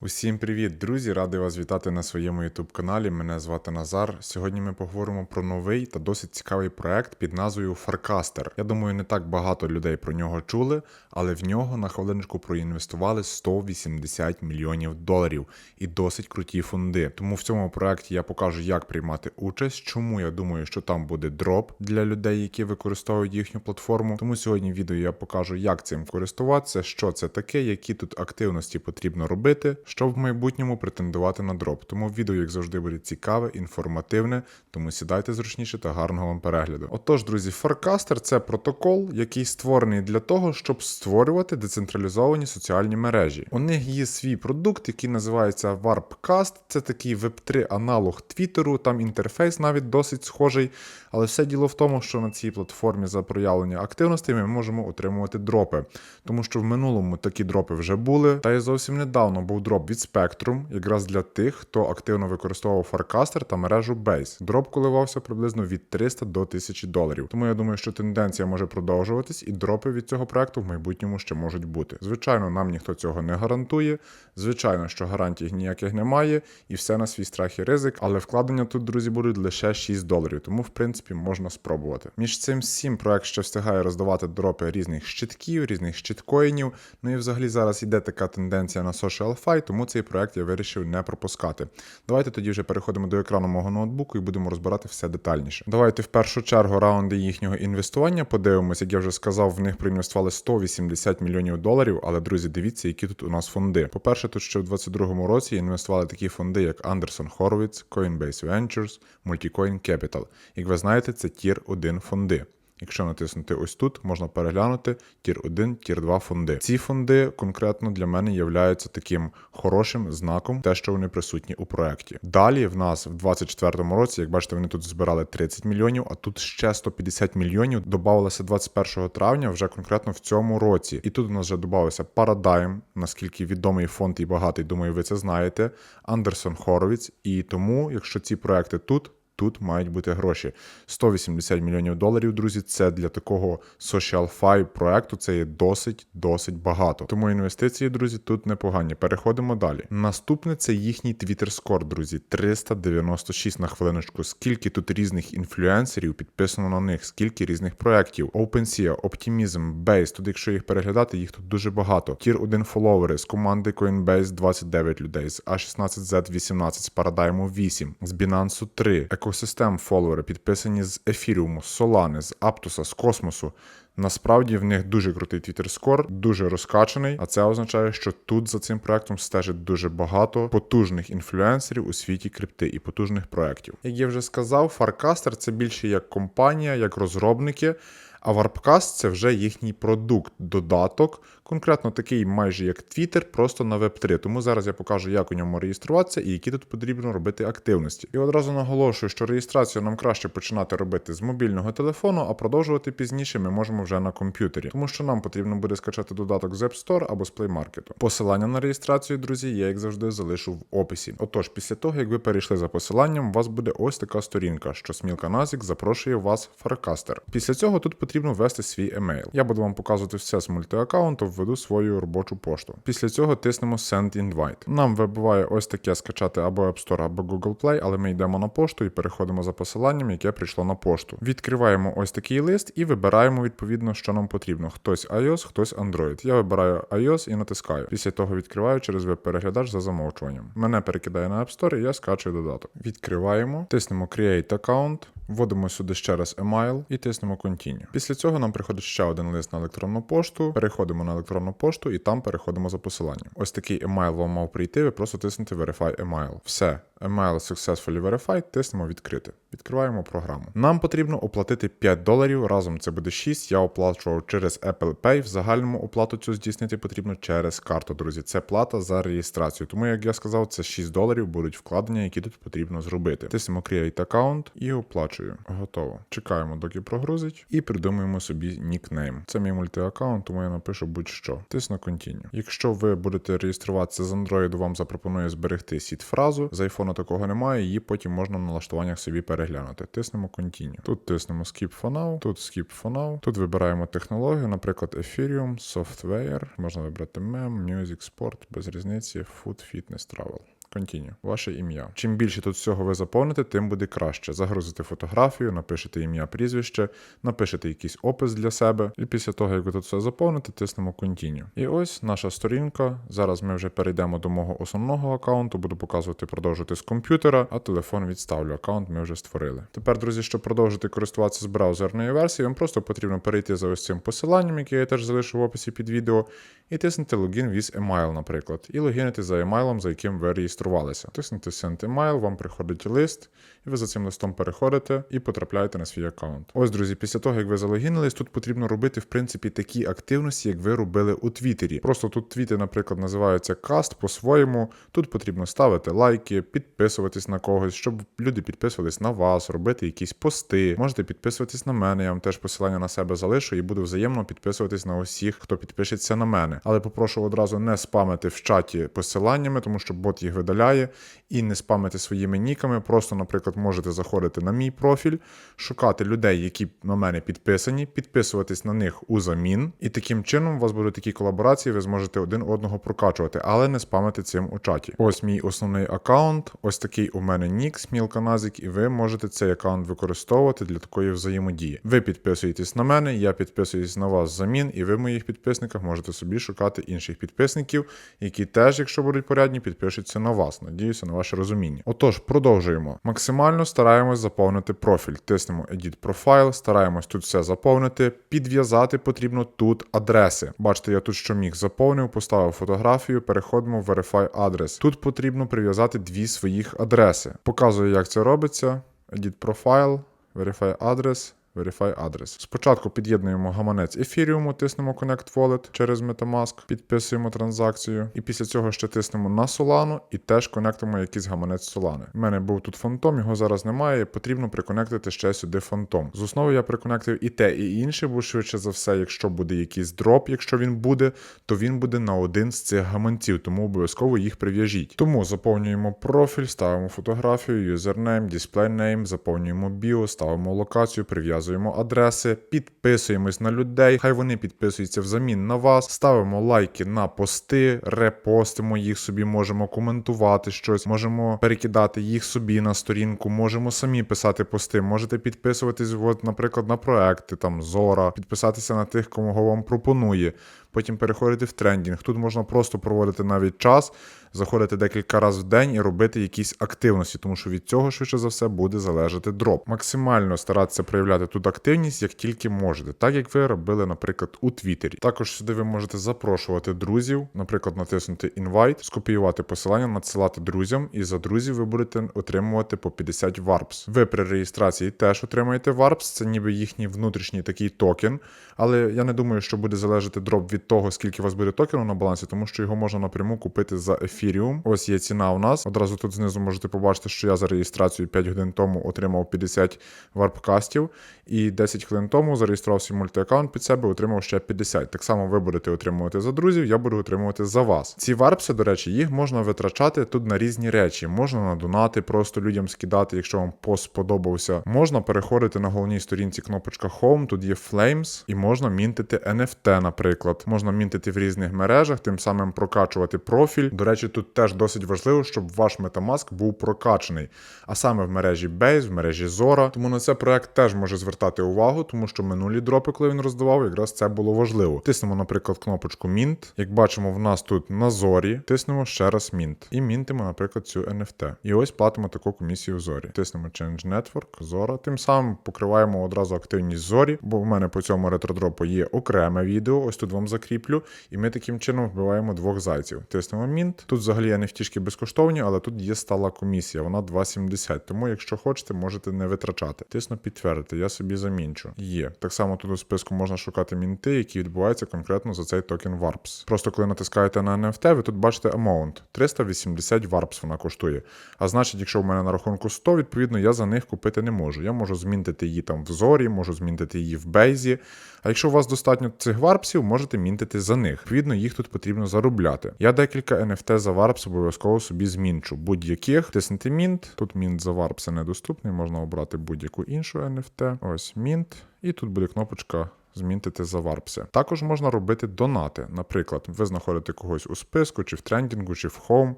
Усім привіт, друзі! Радий вас вітати на своєму youtube каналі. Мене звати Назар. Сьогодні ми поговоримо про новий та досить цікавий проект під назвою Farcaster. Я думаю, не так багато людей про нього чули, але в нього на хвилиночку проінвестували 180 мільйонів доларів і досить круті фонди. Тому в цьому проекті я покажу, як приймати участь, чому я думаю, що там буде дроп для людей, які використовують їхню платформу. Тому сьогодні в відео я покажу, як цим користуватися, що це таке, які тут активності потрібно робити, щоб в майбутньому претендувати на дроп. Тому відео, як завжди, буде цікаве, інформативне, тому сідайте зручніше та гарного вам перегляду. Отож, друзі, Farcaster – це протокол, який створений для того, щоб створювати децентралізовані соціальні мережі. У них є свій продукт, який називається Warpcast. Це такий Web3 аналог Твіттеру, там інтерфейс навіть досить схожий. Але все діло в тому, що на цій платформі за проявлення активності ми можемо отримувати дропи. Тому що в минулому такі дропи вже були. Та й зовсім недавно був дроп від Spectrum, якраз для тих, хто активно використовував Farcaster та мережу Base. Дроп коливався приблизно від 300 до 1000 доларів. Тому я думаю, що тенденція може продовжуватись, і дропи від цього проекту в майбутньому ще можуть бути. Звичайно, нам ніхто цього не гарантує. Звичайно, що гарантій ніяких немає, і все на свій страх і ризик. Але вкладення тут, друзі, будуть лише 6 доларів. Тому, в принципі, можна спробувати. Між цим всім проект ще встигає роздавати дропи різних щитків, різних щиткоїнів. Ну і взагалі зараз іде така тенденція на social fi, тому цей проект я вирішив не пропускати. Давайте тоді вже переходимо до екрану мого ноутбуку і будемо розбирати все детальніше. Давайте в першу чергу раунди їхнього інвестування подивимося. Як я вже сказав, в них проінвестували 180 мільйонів доларів. Але друзі, дивіться, які тут у нас фонди. По-перше, тут ще в 2022 році інвестували такі фонди, як Anderson Horowitz, Coinbase Ventures, Multicoin Capital. Як ви знаєте, це тір 1 фонди. Якщо натиснути ось тут, можна переглянути тір 1, тір 2 фонди. Ці фонди конкретно для мене являються таким хорошим знаком, те, що вони присутні у проєкті. Далі в нас в 2024 році, як бачите, вони тут збирали 30 мільйонів, а тут ще 150 мільйонів додавалося 21 травня, вже конкретно в цьому році. І тут у нас вже додався Paradigm, наскільки відомий фонд і багатий, думаю, ви це знаєте. Андерсон Хоровіц. І тому, якщо ці проекти тут. Тут мають бути гроші. 180 мільйонів доларів, друзі. Це для такого social fi проекту це є досить досить багато. Тому інвестиції, друзі, тут непогані. Переходимо далі. Наступне це їхній Twitter Score, друзі. 396 на хвилиночку. Скільки тут різних інфлюенсерів підписано на них, скільки різних проєктів. OpenSea, Optimism, Base. Тут, якщо їх переглядати, їх тут дуже багато. Тір 1 фоловери з команди Coinbase 29 людей, з A16Z 18, з Paradigm 8, з Binance 3 екосистем фоловери підписані з Ефіріуму, з Solana, з Аптуса, з Космосу. Насправді в них дуже крутий Twitter скор, дуже розкачаний, а це означає, що тут за цим проектом стежить дуже багато потужних інфлюенсерів у світі крипти і потужних проєктів. Як я вже сказав, Farcaster це більше як компанія, як розробники. А Warpcast це вже їхній продукт, додаток, конкретно такий майже як Twitter, просто на Web3. Тому зараз я покажу, як у ньому реєструватися і які тут потрібно робити активності. І одразу наголошую, що реєстрацію нам краще починати робити з мобільного телефону, а продовжувати пізніше ми можемо вже на комп'ютері, тому що нам потрібно буде скачати додаток з App Store або з Play Market. Посилання на реєстрацію, друзі, я як завжди залишу в описі. Отож, після того, як ви перейшли за посиланням, у вас буде ось така сторінка, що Смілка Назік запрошує вас в Farcaster. Після цього тут потрібно ввести свій емейл. Я буду вам показувати все з мультиаккаунту, введу свою робочу пошту. Після цього тиснемо Send Invite. Нам вибиває ось таке скачати або App Store, або Google Play, але ми йдемо на пошту і переходимо за посиланням, яке прийшло на пошту. Відкриваємо ось такий лист і вибираємо відповідно, що нам потрібно. Хтось iOS, хтось Android. Я вибираю iOS і натискаю. Після того відкриваю через веб-переглядач за замовчуванням. Мене перекидає на App Store і я скачую додаток. Відкриваємо, тиснемо Create Account. Вводимо сюди ще раз email і тиснемо Continue. Після цього нам приходить ще один лист на електронну пошту. Переходимо на електронну пошту і там переходимо за посиланням. Ось такий email вам мав прийти. Ви просто тиснете Verify Email. Все. Email successfully verified, тиснемо відкрити. Відкриваємо програму. Нам потрібно оплатити 5 доларів. Разом це буде 6. Я оплачував через Apple Pay. В загальному оплату цю здійснити потрібно через карту, друзі. Це плата за реєстрацію. Тому, як я сказав, це 6 доларів будуть вкладення, які тут потрібно зробити. Тиснемо Create Account і оплачуємо. Оплачую. Готово. Чекаємо, доки прогрузить, і придумуємо собі нікнейм. Це мій мультиаккаунт, тому я напишу будь-що. Тисну Continue. Якщо ви будете реєструватися з Android, вам запропонує зберегти сіт фразу. З iPhone такого немає, її потім можна в налаштуваннях собі переглянути. Тиснемо Continue. Тут тиснемо Skip for now, тут Skip for now. Тут вибираємо технологію, наприклад, Ethereum, Software. Можна вибрати мем, Music, Sport, без різниці, Food, Fitness, Travel. Continue. Ваше ім'я. Чим більше тут всього ви заповните, тим буде краще. Загрузите фотографію, напишете ім'я, прізвище, напишете якийсь опис для себе. І після того, як ви тут все заповните, тиснемо Continue. І ось наша сторінка. Зараз ми вже перейдемо до мого основного аккаунту, буду показувати продовжити з комп'ютера, а телефон відставлю. Аккаунт ми вже створили. Тепер, друзі, щоб продовжити користуватися з браузерної версії, вам просто потрібно перейти за ось цим посиланням, яке я теж залишу в описі під відео, і тиснути Login with email, наприклад, і логінити за емайлом, за яким ви реєструвалися. Тиснете Send email, вам приходить лист, і ви за цим листом переходите і потрапляєте на свій аккаунт. Ось, друзі, після того, як ви залогінились, тут потрібно робити, в принципі, такі активності, як ви робили у Твіттері. Просто тут твіти, наприклад, називаються каст по-своєму. Тут потрібно ставити лайки, підписуватись на когось, щоб люди підписувались на вас, робити якісь пости. Можете підписуватись на мене, я вам теж посилання на себе залишу і буду взаємно підписуватись на усіх, хто підпишеться на мене. Але попрошу одразу не спамити в чаті посиланнями, тому що бот їх видаляє, і не спамити своїми ніками. Просто, наприклад, можете заходити на мій профіль, шукати людей, які на мене підписані, підписуватись на них у замін. І таким чином у вас будуть такі колаборації, ви зможете один одного прокачувати, але не спамити цим у чаті. Ось мій основний аккаунт, ось такий у мене нік Смілканазік, і ви можете цей аккаунт використовувати для такої взаємодії. Ви підписуєтесь на мене, я підписуюсь на вас замін, і ви в моїх підписниках можете собі шукати інших підписників, які теж, якщо будуть порядні, підпишуться на вас. Надіюся на ваше розуміння. Отож, продовжуємо. Максимально стараємось заповнити профіль. Тиснемо Edit Profile, стараємось тут все заповнити. Підв'язати потрібно тут адреси. Бачите, я тут що міг заповнив, поставив фотографію, переходимо в Verify адрес. Тут потрібно прив'язати дві своїх адреси. Показую, як це робиться. Edit Profile, Verify адрес. Verify адрес. Спочатку під'єднуємо гаманець ефіріуму, тиснемо Connect Wallet через Metamask, підписуємо транзакцію. І після цього ще тиснемо на Solano і теж конектимо якийсь гаманець Solana. У мене був тут фантом, його зараз немає. Потрібно приконектити ще сюди фантом. З основи я приконектив і те, і інше, бо швидше за все, якщо буде якийсь дроп, якщо він буде, то він буде на один з цих гаманців, тому обов'язково їх прив'яжіть. Тому заповнюємо профіль, ставимо фотографію, юзернейм, дисплейнейм, заповнюємо біо, ставимо локацію, прив'язуємо адреси, підписуємось на людей, хай вони підписуються взамін на вас, ставимо лайки на пости, репостимо їх собі, можемо коментувати щось, можемо перекидати їх собі на сторінку, можемо самі писати пости, можете підписуватись, от, наприклад, на проекти, там Зора, підписатися на тих, кого вам пропонує. Потім переходити в трендінг. Тут можна просто проводити навіть час, заходити декілька разів в день і робити якісь активності, тому що від цього швидше за все буде залежати дроп. Максимально старатися проявляти тут активність, як тільки можете, так як ви робили, наприклад, у Твіттері. Також сюди ви можете запрошувати друзів, наприклад, натиснути Invite, скопіювати посилання, надсилати друзям, і за друзів ви будете отримувати по 50 варпс. Ви при реєстрації теж отримаєте варпс, це ніби їхній внутрішній такий токен. Але я не думаю, що буде залежати дроп від того, скільки у вас буде токену на балансі, тому що його можна напряму купити за ефіріум. Ось є ціна у нас. Одразу тут знизу можете побачити, що я за реєстрацію 5 годин тому отримав 50 варпкастів, і 10 хвилин тому зареєстрував свій мультиаккаунт під себе, отримав ще 50. Так само ви будете отримувати за друзів, я буду отримувати за вас. Ці варпси, до речі, їх можна витрачати тут на різні речі. Можна на донати, просто людям скидати, якщо вам пост сподобався. Можна переходити на головній сторінці кнопочка Home, тут є Flames, і можна мінтити NFT, наприклад. Можна мінтити в різних мережах, тим самим прокачувати профіль. До речі, тут теж досить важливо, щоб ваш Metamask був прокачаний, а саме в мережі Base, в мережі Zora. Тому на це проект теж може звертати увагу, тому що минулі дропи, коли він роздавав, якраз це було важливо. Тиснемо, наприклад, кнопочку Mint. Як бачимо, в нас тут на зорі, тиснемо ще раз Mint. І мінтимо, наприклад, цю NFT. І ось платимо таку комісію в зорі. Тиснемо Change Network, Zora. Тим самим покриваємо одразу активність зорі, бо в мене по цьому ретродропу є окреме відео. Ось тут вам закріплю, і ми таким чином вбиваємо двох зайців. Тиснемо Мінт. Тут взагалі NFT безкоштовні, але тут є стала комісія, вона 2,70. Тому, якщо хочете, можете не витрачати. Тисну підтвердити, я собі замінчу. Є. Так само тут у списку можна шукати мінти, які відбуваються конкретно за цей токен Warps. Просто коли натискаєте на NFT, ви тут бачите amount. 380 Warps вона коштує. А значить, якщо в мене на рахунку 100, відповідно, я за них купити не можу. Я можу змінити її там в зорі, можу змінити її в бейзі. А якщо у вас достатньо цих варпсів, можете мінтити за них. Відповідно, їх тут потрібно заробляти. Я декілька NFT за варпс обов'язково собі змінчу. Будь-яких тиснути мінт. Тут мінт за варпси недоступний, можна обрати будь-яку іншу NFT. Ось мінт. І тут буде кнопочка. Змінтити за варпси. Також можна робити донати. Наприклад, ви знаходите когось у списку, чи в трендінгу, чи в Home.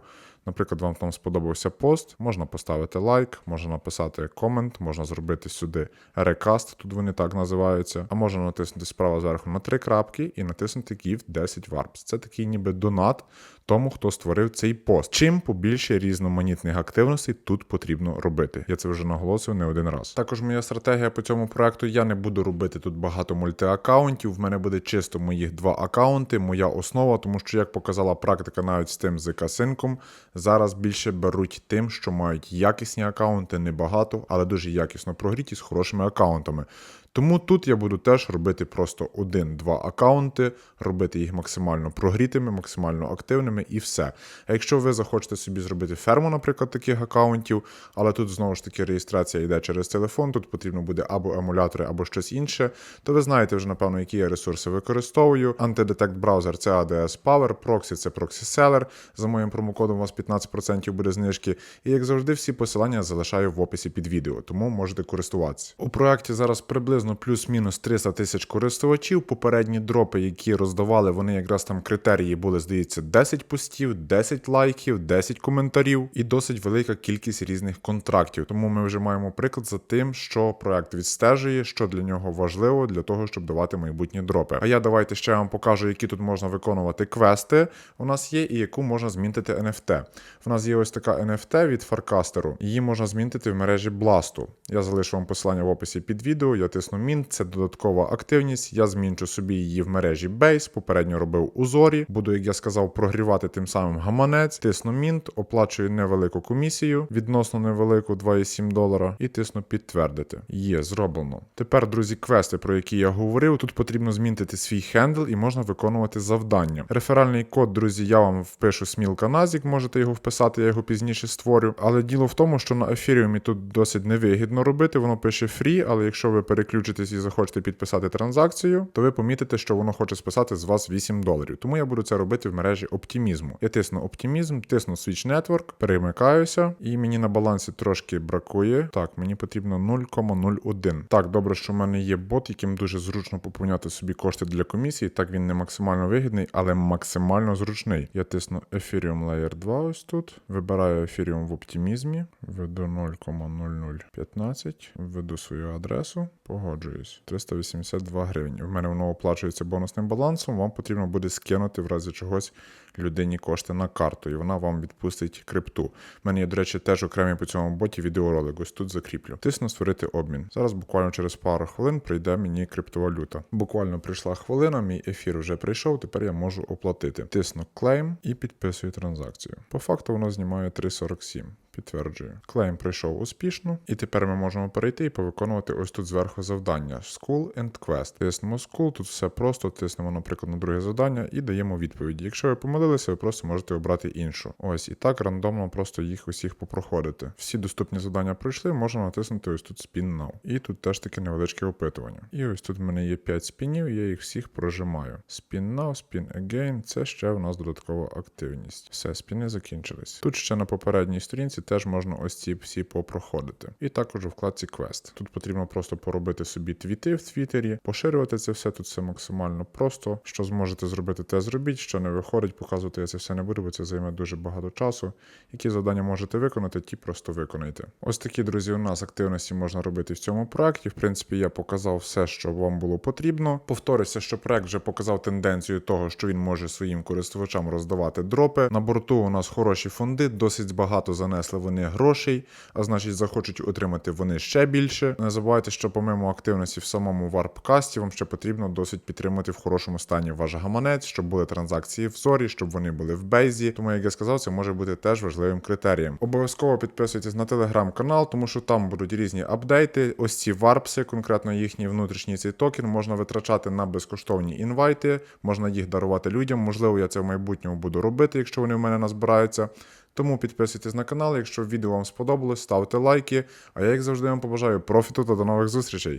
Наприклад, вам там сподобався пост, можна поставити лайк, можна написати комент, можна зробити сюди рекаст, тут вони так називаються. А можна натиснути справа зверху на три крапки і натиснути Give 10 Warps. Це такий ніби донат тому, хто створив цей пост. Чим побільше різноманітних активностей тут потрібно робити. Я це вже наголосив не один раз. Також моя стратегія по цьому проекту. Я не буду робити тут багато мультиаккаунтів. В мене буде чисто моїх два аккаунти, моя основа, тому що, як показала практика, навіть з тим з касинком, зараз більше беруть тим, що мають якісні аккаунти, небагато, але дуже якісно прогріті з хорошими аккаунтами. Тому тут я буду теж робити просто один-два аккаунти, робити їх максимально прогрітими, максимально активними і все. А якщо ви захочете собі зробити ферму, наприклад, таких аккаунтів, але тут знову ж таки реєстрація йде через телефон, тут потрібно буде або емулятори, або щось інше, то ви знаєте вже, напевно, які я ресурси використовую. Антидетект браузер це ADS Power, Proxy це Proxy Seller. За моїм промокодом у вас 15% буде знижки. І як завжди, всі посилання залишаю в описі під відео, тому можете користуватися. У проєкті зараз приблизно плюс-мінус 300 тисяч користувачів. Попередні дропи, які роздавали, вони якраз там критерії були, здається, 10 постів, 10 лайків, 10 коментарів і досить велика кількість різних контрактів. Тому ми вже маємо приклад за тим, що проект відстежує, що для нього важливо для того, щоб давати майбутні дропи. А я давайте ще вам покажу, які тут можна виконувати квести. У нас є і яку можна змінити NFT. У нас є ось така NFT від Farcaster. Її можна змінити в мережі Blast. Я залишу вам посилання в описі під відео. Я тисну Mint, це додаткова активність. Я змінчу собі її в мережі Base, попередньо робив у зорі. Буду, як я сказав, прогрівати тим самим гаманець. Тисну Mint, оплачую невелику комісію, відносно невелику 2,7 долара, і тисну підтвердити. Є, зроблено. Тепер, друзі, квести, про які я говорив, тут потрібно змінити свій хендл і можна виконувати завдання. Реферальний код, друзі, я вам впишу смілка Назік, можете його вписати, я його пізніше створю. Але діло в тому, що на ефіріумі тут досить невигідно робити, воно пише фрі, але якщо ви переключитесь і захочете підписати транзакцію, то ви помітите, що воно хоче списати з вас 8 доларів. Тому я буду це робити в мережі оптимізму. Я тисну оптимізм, тисну Switch Network, перемикаюся, і мені на балансі трошки бракує. Так, мені потрібно 0,01. Так, добре, що в мене є бот, яким дуже зручно поповняти собі кошти для комісії. Так він не максимально вигідний, але максимально зручний. Я тисну Ethereum Layer 2 ось тут. Вибираю Ethereum в оптимізмі, введу 0,0015, введу свою адресу, погоджуюсь. 382 гривні. В мене воно оплачується бонусним балансом. Вам потрібно буде скинути в разі чогось людині кошти на карту, і вона вам відпустить крипту. У мене є, до речі, теж окремий по цьому боті відеоролик. Ось тут закріплю. Тисну створити обмін. Зараз буквально через пару хвилин прийде мені криптовалюта. Буквально прийшла хвилина, мій ефір вже прийшов. Тепер я можу оплатити. Тисну клейм і підписую транзакцію. По факту воно знімає 3,47. Підтверджую. Клейм пройшов успішно, і тепер ми можемо перейти і повиконувати ось тут зверху завдання School and Quest. Тиснемо School, тут все просто, тиснемо, наприклад, на друге завдання і даємо відповіді. Якщо ви помилилися, ви просто можете обрати іншу. Ось і так рандомно просто їх усіх попроходити. Всі доступні завдання пройшли, можна натиснути ось тут Spin Now. І тут теж таке невеличке опитування. І ось тут в мене є 5 спінів, я їх всіх прожимаю. Spin Now, Spin Again, це ще в нас додаткова активність. Все, спіни закінчились. Тут ще на попередній сторінці теж можна ось ці всі попроходити. І також у вкладці Quest. Тут потрібно просто поробити собі твіти в Твіттері, поширювати це все. Тут все максимально просто. Що зможете зробити, те зробіть. Що не виходить, показувати я це все не буду, бо це займе дуже багато часу. Які завдання можете виконати, ті просто виконайте. Ось такі, друзі, у нас активності можна робити в цьому проекті. В принципі, я показав все, що вам було потрібно. Повторюся, що проект вже показав тенденцію того, що він може своїм користувачам роздавати дропи. На борту у нас хороші фонди, досить багато занесли вони грошей, а значить захочуть отримати вони ще більше. Не забувайте, що помимо активності в самому варпкасті, вам ще потрібно досить підтримати в хорошому стані ваш гаманець, щоб були транзакції в зорі, щоб вони були в бейзі. Тому, як я сказав, це може бути теж важливим критерієм. Обов'язково підписуйтесь на телеграм-канал, тому що там будуть різні апдейти. Ось ці варпси, конкретно їхній внутрішній цей токен, можна витрачати на безкоштовні інвайти, можна їх дарувати людям. Можливо, я це в майбутньому буду робити, якщо вони в мене назбираються. Тому підписуйтесь на канал, якщо відео вам сподобалось, ставте лайки. А я, як завжди, вам побажаю профіту та до нових зустрічей.